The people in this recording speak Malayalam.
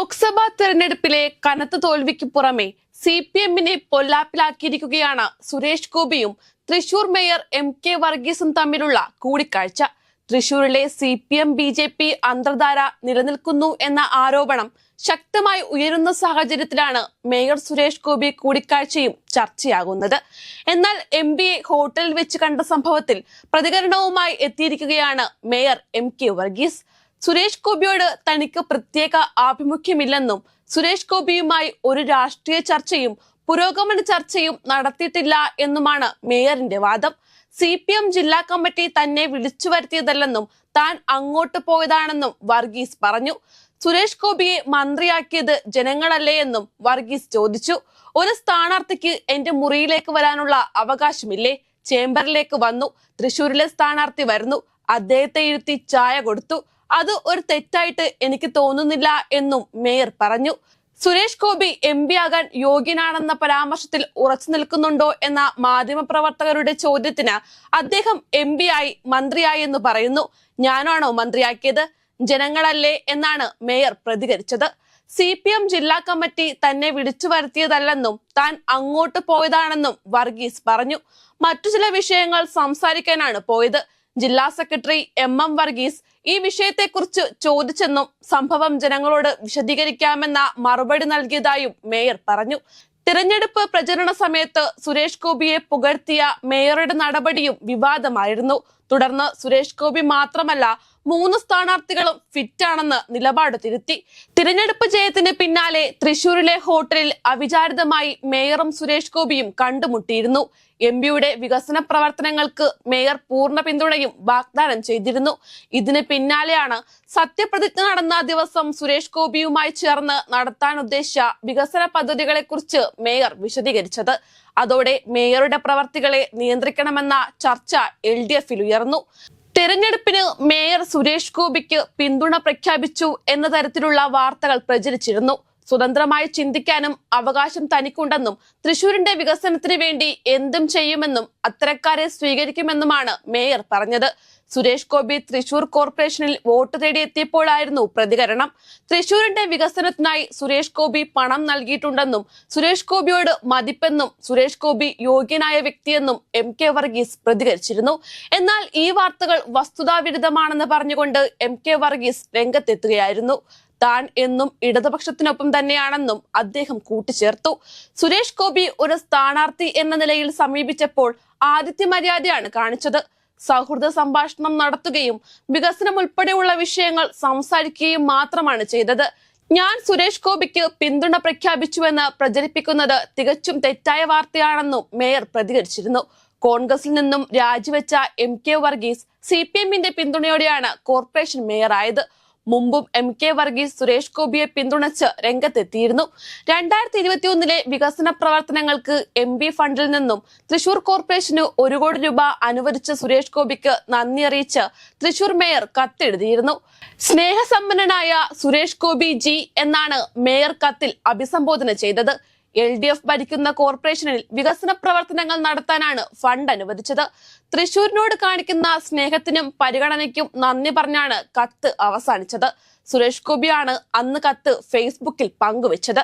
ലോക്സഭാ തെരഞ്ഞെടുപ്പിലെ കനത്ത തോൽവിക്ക് പുറമെ സി പി എമ്മിനെ പൊല്ലാപ്പിലാക്കിയിരിക്കുകയാണ് സുരേഷ് ഗോപിയും തൃശൂർ മേയർ എം കെ വർഗീസും തമ്മിലുള്ള കൂടിക്കാഴ്ച. തൃശൂരിലെ C P M B J P അന്തർധാര നിലനിൽക്കുന്നു എന്ന ആരോപണം ശക്തമായി ഉയരുന്ന സാഹചര്യത്തിലാണ് മേയർ സുരേഷ് ഗോപി കൂടിക്കാഴ്ചയും ചർച്ചയാകുന്നത്. എന്നാൽ എം പിയെ ഹോട്ടലിൽ വെച്ച് കണ്ട സംഭവത്തിൽ പ്രതികരണവുമായി എത്തിയിരിക്കുകയാണ് mayor M K Varghese. Suresh ഗോപിയോട് തനിക്ക് പ്രത്യേക ആഭിമുഖ്യമില്ലെന്നും സുരേഷ് ഗോപിയുമായി ഒരു രാഷ്ട്രീയ ചർച്ചയും പുരോഗമന ചർച്ചയും നടത്തിയിട്ടില്ല എന്നുമാണ് മേയറിന്റെ വാദം. സി പി എം ജില്ലാ കമ്മിറ്റി തന്നെ വിളിച്ചു വരുത്തിയതല്ലെന്നും താൻ അങ്ങോട്ട് പോയതാണെന്നും വർഗീസ് പറഞ്ഞു. സുരേഷ് ഗോപിയെ മന്ത്രിയാക്കിയത് ജനങ്ങളല്ലേ എന്നും വർഗീസ് ചോദിച്ചു. ഒരു സ്ഥാനാർത്ഥിക്ക് എന്റെ മുറിയിലേക്ക് വരാനുള്ള അവകാശമില്ലേ? ചേംബറിലേക്ക് വന്നു. തൃശൂരിലെ സ്ഥാനാർത്ഥി വരുന്നു. അദ്ദേഹത്തെ ഇരുത്തി ചായ കൊടുത്തു. അത് ഒരു തെറ്റായിട്ട് എനിക്ക് തോന്നുന്നില്ല എന്നും മേയർ പറഞ്ഞു. സുരേഷ് ഗോപി എം പി ആകാൻ യോഗ്യനാണെന്ന പരാമർശത്തിൽ ഉറച്ചു നിൽക്കുന്നുണ്ടോ എന്ന മാധ്യമപ്രവർത്തകരുടെ ചോദ്യത്തിന് അദ്ദേഹം എം പി ആയി മന്ത്രിയായി എന്ന് പറയുന്നു. ഞാനാണോ മന്ത്രിയാക്കിയത്? ജനങ്ങളല്ലേ എന്നാണ് മേയർ പ്രതികരിച്ചത്. സി പി എം ജില്ലാ കമ്മിറ്റി തന്നെ വിളിച്ചു വരുത്തിയതല്ലെന്നും താൻ അങ്ങോട്ട് പോയതാണെന്നും വർഗീസ് പറഞ്ഞു. മറ്റു ചില വിഷയങ്ങൾ സംസാരിക്കാനാണ് പോയത്. ജില്ലാ സെക്രട്ടറി എം എം വർഗീസ് ഈ വിഷയത്തെക്കുറിച്ച് ചോദിച്ചെന്നും സംഭവം ജനങ്ങളോട് വിശദീകരിക്കാമെന്ന മറുപടി നൽകിയതായും മേയർ പറഞ്ഞു. തിരഞ്ഞെടുപ്പ് പ്രചരണ സമയത്ത് സുരേഷ് ഗോപിയെ പുകഴ്ത്തിയ മേയറുടെ നടപടിയും വിവാദമായിരുന്നു. തുടർന്ന് സുരേഷ് ഗോപി മാത്രമല്ല മൂന്ന് സ്ഥാനാർത്ഥികളും ഫിറ്റാണെന്ന് നിലപാട് തിരുത്തി. തിരഞ്ഞെടുപ്പ് ജയത്തിന് പിന്നാലെ തൃശൂരിലെ ഹോട്ടലിൽ അവിചാരിതമായി മേയറും സുരേഷ് ഗോപിയും കണ്ടുമുട്ടിയിരുന്നു. എം പിയുടെ വികസന പ്രവർത്തനങ്ങൾക്ക് മേയർ പൂർണ പിന്തുണയും വാഗ്ദാനം ചെയ്തിരുന്നു. ഇതിന് പിന്നാലെയാണ് സത്യപ്രതിജ്ഞ നടന്ന ദിവസം സുരേഷ് ഗോപിയുമായി ചേർന്ന് നടത്താൻ ഉദ്ദേശിച്ച വികസന പദ്ധതികളെക്കുറിച്ച് മേയർ വിശദീകരിച്ചത്. അതോടെ മേയറുടെ പ്രവർത്തികളെ നിയന്ത്രിക്കണമെന്ന ചർച്ച എൽ ഉയർന്നു. തെരഞ്ഞെടുപ്പിന് മേയർ സുരേഷ് ഗോപിക്ക് പിന്തുണ പ്രഖ്യാപിച്ചു എന്ന തരത്തിലുള്ള വാർത്തകൾ പ്രചരിച്ചിരുന്നു. സ്വതന്ത്രമായി ചിന്തിക്കാനും അവകാശം തനിക്കുണ്ടെന്നും തൃശൂരിന്റെ വികസനത്തിന് വേണ്ടി എന്തും ചെയ്യുമെന്നും അത്തരക്കാരെ സ്വീകരിക്കുമെന്നുമാണ് മേയർ പറഞ്ഞത്. സുരേഷ് ഗോപി തൃശൂർ കോർപ്പറേഷനിൽ വോട്ട് തേടിയെത്തിയപ്പോഴായിരുന്നു പ്രതികരണം. തൃശൂരിന്റെ വികസനത്തിനായി സുരേഷ് ഗോപി പണം നൽകിയിട്ടുണ്ടെന്നും സുരേഷ് ഗോപിയോട് മതിപ്പെന്നും സുരേഷ് ഗോപി യോഗ്യനായ വ്യക്തിയെന്നും എം കെ വർഗീസ് പ്രതികരിച്ചിരുന്നു. എന്നാൽ ഈ വാർത്തകൾ വസ്തുതാവിരുദ്ധമാണെന്ന് പറഞ്ഞുകൊണ്ട് എം കെ വർഗീസ് രംഗത്തെത്തുകയായിരുന്നു. താൻ എന്നും ഇടതുപക്ഷത്തിനൊപ്പം തന്നെയാണെന്നും അദ്ദേഹം കൂട്ടിച്ചേർത്തു. സുരേഷ് ഗോപി ഒരു സ്ഥാനാർത്ഥി എന്ന നിലയിൽ സമീപിച്ചപ്പോൾ ആദിത്യ മര്യാദയാണ് കാണിച്ചത്. സൗഹൃദ സംഭാഷണം നടത്തുകയും വികസനം ഉൾപ്പെടെയുള്ള വിഷയങ്ങൾ സംസാരിക്കുകയും മാത്രമാണ് ചെയ്തത്. ഞാൻ സുരേഷ് ഗോപിക്ക് പിന്തുണ പ്രഖ്യാപിച്ചുവെന്ന് പ്രചരിപ്പിക്കുന്നത് തികച്ചും തെറ്റായ വാർത്തയാണെന്നും മേയർ പ്രതികരിച്ചിരുന്നു. കോൺഗ്രസിൽ നിന്നും രാജിവെച്ച M K Varghese C P എമ്മിന്റെ പിന്തുണയോടെയാണ് കോർപ്പറേഷൻ മേയറായത്. മുമ്പും എം കെ വർഗീസ് സുരേഷ് ഗോപിയെ പിന്തുണച്ച് രംഗത്തെത്തിയിരുന്നു. രണ്ടായിരത്തി ഇരുപത്തിയൊന്നിലെ വികസന പ്രവർത്തനങ്ങൾക്ക് എം ബി ഫണ്ടിൽ നിന്നും തൃശൂർ കോർപ്പറേഷന് ഒരു കോടി രൂപ അനുവദിച്ച സുരേഷ് ഗോപിക്ക് നന്ദി അറിയിച്ച് തൃശൂർ മേയർ കത്തെഴുതിയിരുന്നു. സ്നേഹസമ്പന്നനായ സുരേഷ് ഗോപി ജി എന്നാണ് മേയർ കത്തിൽ അഭിസംബോധന ചെയ്തത്. എൽ ഡി എഫ് ഭരിക്കുന്ന കോർപ്പറേഷനിൽ വികസന പ്രവർത്തനങ്ങൾ നടത്താനാണ് ഫണ്ട് അനുവദിച്ചത്. തൃശൂരിനോട് കാണിക്കുന്ന സ്നേഹത്തിനും പരിഗണനയ്ക്കും നന്ദി പറഞ്ഞാണ് കത്ത് അവസാനിച്ചത്. സുരേഷ് ഗോപിയാണ് അന്ന് കത്ത് ഫേസ്ബുക്കിൽ പങ്കുവച്ചത്.